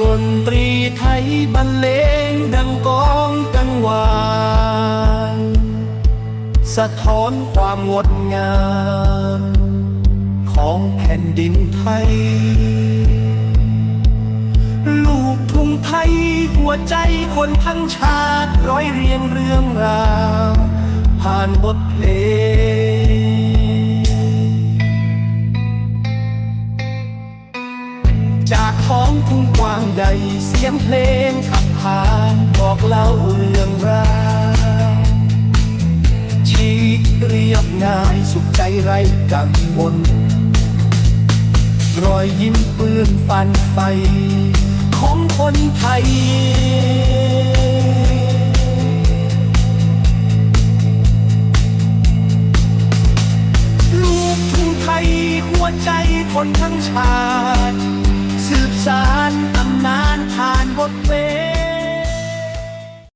ดนตรีไทยบรรเลงดังกองกังวานสะท้อนความงดงาม ของแผ่นดินไทย ลูกทุ่งไทยหัวใจคนทั้งชาติ ร้อยเรียงเรื่องราว ผ่านบทเพลง จากท้องทุ่งกว้างใหญ่เสียงเพลงขับผ่านบอกเล่าเรื่องราวชีวิตเรียบง่ายสุขใจไร้กังวลรอยยิ้มเปื้นฟันไฟ ของคนไทย ลูกทุ่งไทยหัวใจคนทั้งชาติ What ver.